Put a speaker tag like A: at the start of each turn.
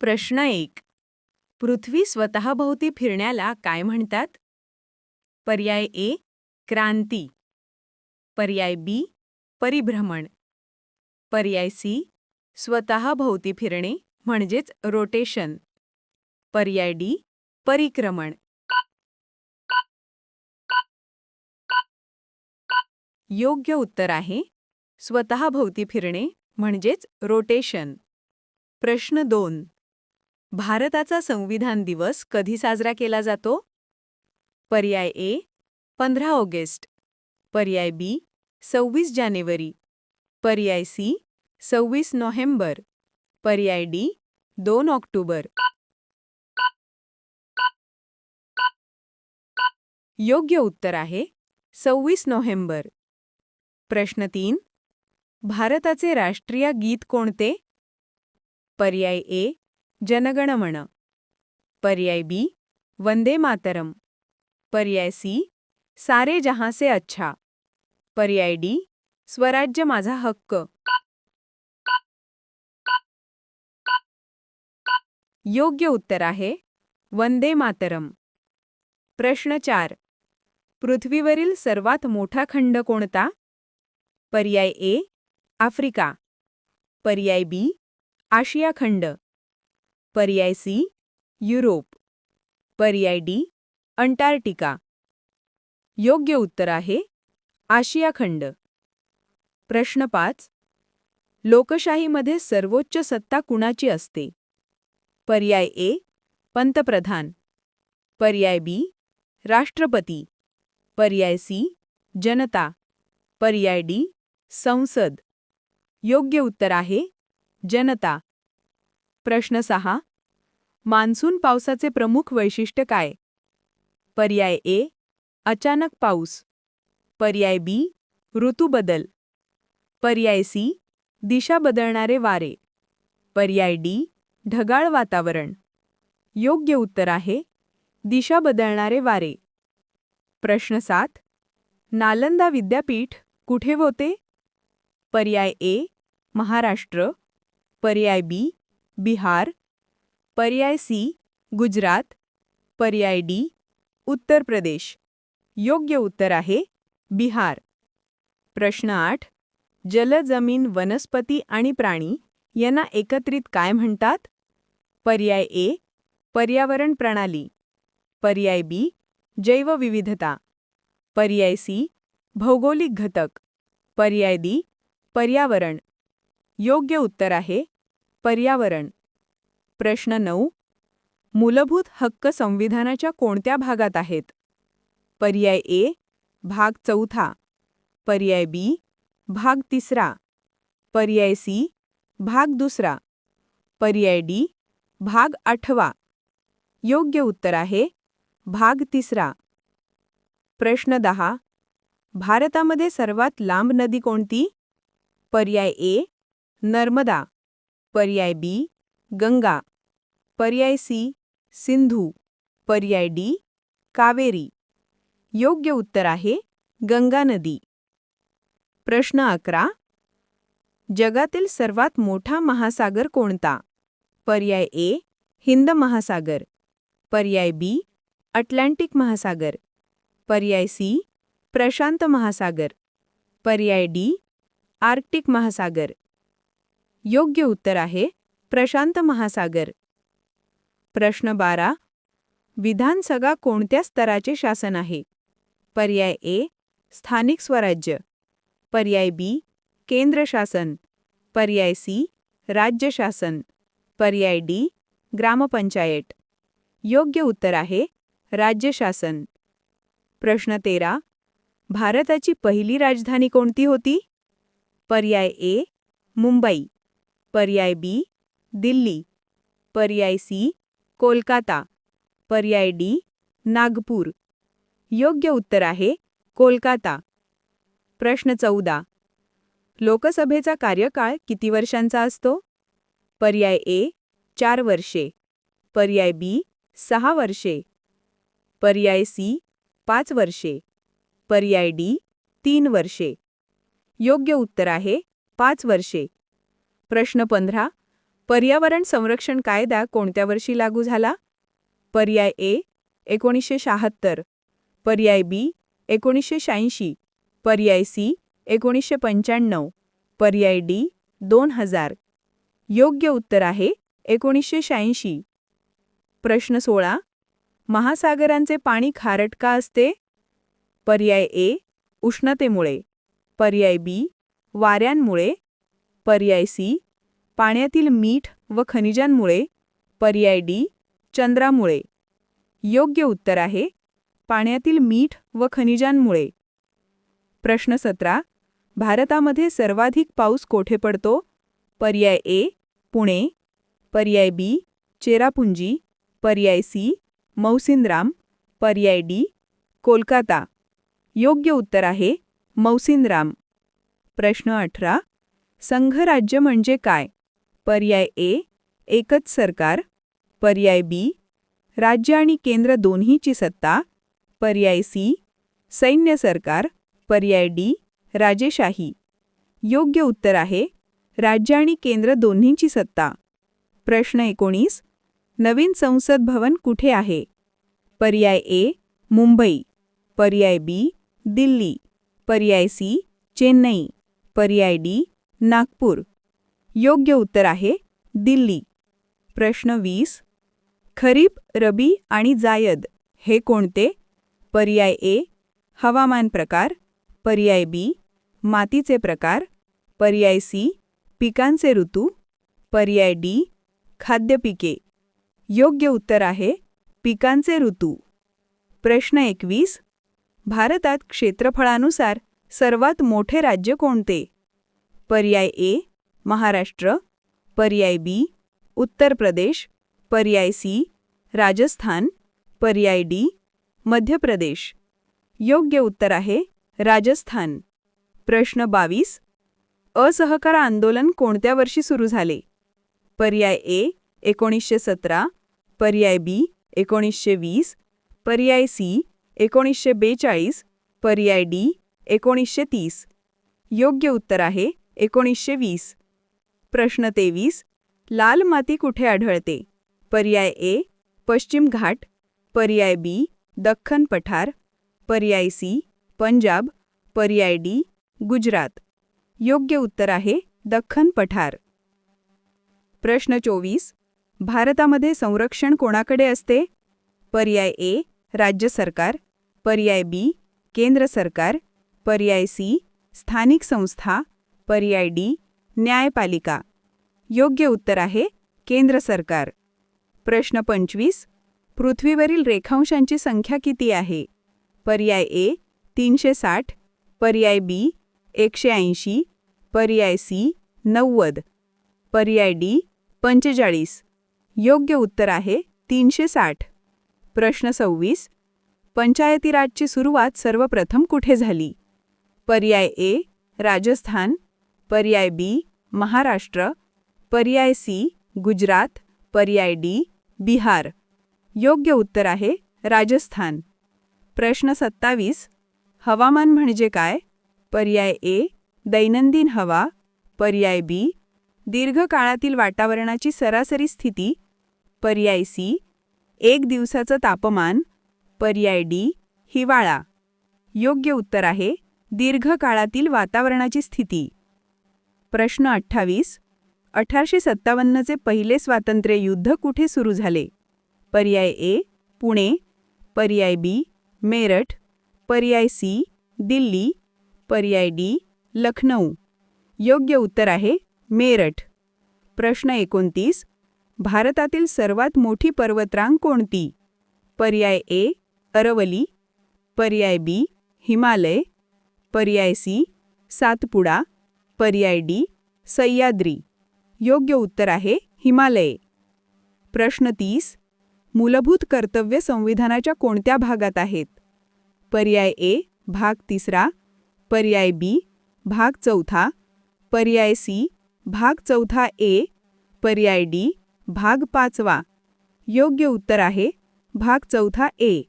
A: प्रश्न एक. पृथ्वी स्वतःभोवती फिरण्याला काय म्हणतात? पर्याय ए क्रांती. पर्याय बी परिभ्रमण. पर्याय सी स्वतःभोवती फिरणे म्हणजेच रोटेशन. पर्याय डी परिक्रमण. योग्य उत्तर आहे स्वतःभोवती फिरणे म्हणजेच रोटेशन. प्रश्न दोन. भारताचा संविधान दिवस कधी साजरा केला जातो? पर्याय ए पंधरा ऑगस्ट. पर्याय बी सव्वीस जानेवारी. पर्याय सी सव्वीस नोव्हेंबर. पर्याय डी दोन ऑक्टोबर. योग्य उत्तर आहे सव्वीस नोव्हेंबर. प्रश्न तीन भारताचे राष्ट्रीय गीत कोणते? पर्याय ए जनगणमन. पर्याय बी वंदे मातरम. पर्याय सी सारे जहां से अच्छा. पर्याय डी स्वराज्य माझा हक्क. योग्य उत्तर आहे वंदे मातरम. प्रश्न चार पृथ्वीवरील सर्वात मोठा खंड कोणता? पर्याय ए आफ्रिका. पर्याय बी आशिया खंड. पर्याय सी युरोप. पर्याय डी अंटार्क्टिका. योग्य उत्तर आहे आशिया खंड. प्रश्न पाच लोकशाहीमध्ये सर्वोच्च सत्ता कुणाची असते? पर्याय ए पंतप्रधान. पर्याय बी राष्ट्रपती. पर्याय सी जनता. पर्याय डी संसद. योग्य उत्तर आहे जनता. प्रश्न सहा. मान्सून पावसाचे प्रमुख वैशिष्ट्य काय? पर्याय ए अचानक पाऊस. पर्याय बी ऋतू बदल. पर्याय सी दिशा बदलणारे वारे. पर्याय डी ढगाळ वातावरण. योग्य उत्तर आहे दिशा बदलणारे वारे. प्रश्न सात. नालंदा विद्यापीठ कुठे होते? पर्याय ए महाराष्ट्र. पर्याय बी बिहार पर्याय सी गुजरात पर्याय डी उत्तर प्रदेश. योग्य उत्तर आहे बिहार. प्रश्न आठ जल जमीन वनस्पती आणि प्राणी यांना एकत्रित काय म्हणतात? पर्याय ए पर्यावरण प्रणाली. पर्याय बी जैवविविधता पर्याय सी भौगोलिक घटक. पर्याय डी पर्यावरण. योग्य उत्तर आहे पर्यावरण. प्रश्न नऊ. मूलभूत हक्क संविधानाच्या कोणत्या भागात आहेत? पर्याय ए भाग चौथा. पर्याय बी भाग तिसरा. पर्याय सी भाग दुसरा. पर्याय डी भाग आठवा. योग्य उत्तर आहे भाग तिसरा. प्रश्न दहा. भारतामध्ये सर्वात लांब नदी कोणती? पर्याय ए नर्मदा. पर्याय बी, गंगा. पर्याय सी, सिंधू. पर्याय डी, कावेरी. योग्य उत्तर आहे, गंगा नदी. प्रश्न अकरा. जगातील सर्वात मोठा महासागर कोणता? पर्याय ए, हिंद महासागर. पर्याय बी, अटलांटिक महासागर. पर्याय सी, प्रशांत महासागर. पर्याय डी, आर्क्टिक महासागर. योग्य उत्तर आहे प्रशांत महासागर. प्रश्न बारा. विधानसभा कोणत्या स्तराचे शासन आहे? पर्याय ए स्थानिक स्वराज्य. पर्याय बी केंद्र शासन. पर्याय सी राज्य शासन. पर्याय डी ग्रामपंचायत. योग्य उत्तर आहे राज्य शासन. प्रश्न तेरा. भारताची पहिली राजधानी कोणती होती? पर्याय ए मुंबई. पर्याय बी दिल्ली. पर्याय सी कोलकाता. पर्याय डी नागपूर. योग्य उत्तर आहे कोलकाता. प्रश्न चौदा. लोकसभेचा कार्यकाळ किती वर्षांचा असतो? पर्याय ए चार वर्षे. पर्याय बी सहा वर्षे. पर्याय सी पाच वर्षे. पर्याय डी तीन वर्षे. योग्य उत्तर आहे पाच वर्षे. प्रश्न पंधरा. पर्यावरण संरक्षण कायदा कोणत्या वर्षी लागू झाला? पर्याय ए एकोणीसशे शहात्तर. पर्याय बी एकोणीसशे शहाऐंशी. पर्याय सी एकोणीसशे पंच्याण्णव. पर्याय डी दोन हजार. योग्य उत्तर आहे एकोणीसशे शहाऐंशी. प्रश्न सोळा. महासागरांचे पाणी खारट का असते? पर्याय ए उष्णतेमुळे. पर्याय बी वाऱ्यांमुळे. पर्याय सी पाण्यातील मीठ व खनिजांमुळे पर्याय डी चंद्रामुळे. योग्य उत्तर आहे पाण्यातील मीठ व खनिजांमुळे. प्रश्न सतरा भारतामध्ये सर्वाधिक पाऊस कोठे पडतो? पर्याय ए पुणे. पर्याय बी चेरापुंजी. पर्याय सी मौसिनराम. पर्याय डी कोलकाता. योग्य उत्तर आहे मौसिनराम. प्रश्न अठरा संघराज्य म्हणजे काय? पर्याय ए एकच सरकार. पर्याय बी राज्य आणि केंद्र दोन्हीची सत्ता. पर्याय सी सैन्य सरकार. पर्याय डी राजेशाही. योग्य उत्तर आहे राज्य आणि केंद्र दोन्हीची सत्ता. प्रश्न एकोणीस नवीन संसद भवन कुठे आहे? पर्याय ए मुंबई. पर्याय बी दिल्ली. पर्याय सी चेन्नई. पर्याय डी नागपूर. योग्य उत्तर आहे दिल्ली. प्रश्न वीस. खरीप रबी आणि जायद हे कोणते? पर्याय ए हवामान प्रकार. पर्याय बी मातीचे प्रकार. पर्याय सी पिकांचे ऋतू. पर्याय डी खाद्यपिके. योग्य उत्तर आहे पिकांचे ऋतू. प्रश्न एकवीस. भारतात क्षेत्रफळानुसार सर्वात मोठे राज्य कोणते? पर्याय ए महाराष्ट्र. पर्याय बी उत्तर प्रदेश. पर्याय सी राजस्थान. पर्याय डी मध्य प्रदेश. योग्य उत्तर आहे राजस्थान. प्रश्न बावीस. असहकार आंदोलन कोणत्या वर्षी सुरू झाले? पर्याय ए एकोणीसशे सतरा. पर्याय बी एकोणीसशे वीस. पर्याय सी एकोणीसशे बेचाळीस. पर्याय डी एकोणीसशे तीस. योग्य उत्तर आहे एकोणीसशे वीस. प्रश्न तेवीस. लाल माती कुठे आढळते? पर्याय ए पश्चिम घाट. पर्याय बी दख्खन पठार. पर्याय सी पंजाब. पर्याय डी गुजरात. योग्य उत्तर आहे दख्खन पठार. प्रश्न चोवीस. भारतामध्ये संरक्षण कोणाकडे असते? पर्याय ए राज्य सरकार. पर्याय बी केंद्र सरकार. पर्याय सी स्थानिक संस्था. पर्याय डी न्यायपालिका. योग्य उत्तर आहे केंद्र सरकार. प्रश्न पंचवीस पृथ्वीवरील रेखांशांची संख्या किती आहे? पर्याय ए तीनशे साठ पर्याय बी एकशे ऐंशी पर्याय सी नव्वद. पर्याय डी पंचेचाळीस. योग्य उत्तर आहे तीनशे साठ. प्रश्न सव्वीस पंचायती राजची सुरुवात सर्वप्रथम कुठे झाली? पर्याय ए राजस्थान पर्याय बी महाराष्ट्र. पर्याय सी गुजरात. पर्याय डी बिहार. योग्य उत्तर आहे राजस्थान. प्रश्न सत्तावीस हवामान म्हणजे काय? पर्याय ए दैनंदिन हवा. पर्याय बी दीर्घकाळातील वातावरणाची सरासरी स्थिती. पर्याय सी एक दिवसाचं तापमान. पर्याय डी हिवाळा. योग्य उत्तर आहे दीर्घकाळातील वातावरणाची स्थिती. प्रश्न अठ्ठावीस. अठराशे सत्तावन्नचे पहिले स्वातंत्र्य युद्ध कुठे सुरू झाले? पर्याय ए पुणे. पर्याय बी मेरठ. पर्याय सी दिल्ली. पर्याय डी लखनऊ. योग्य उत्तर आहे मेरठ. प्रश्न एकोणतीस. भारतातील सर्वात मोठी पर्वतरांग कोणती? पर्याय ए अरवली. पर्याय बी हिमालय. पर्याय सी सातपुडा. पर्याय डी सह्याद्री. योग्य उत्तर आहे हिमालय. प्रश्न तीस मूलभूत कर्तव्य संविधानाच्या कोणत्या भागात आहेत? पर्याय ए भाग तिसरा. पर्याय बी भाग चौथा. पर्याय सी भाग चौथा ए. पर्याय डी भाग पाचवा. योग्य उत्तर आहे भाग चौथा ए.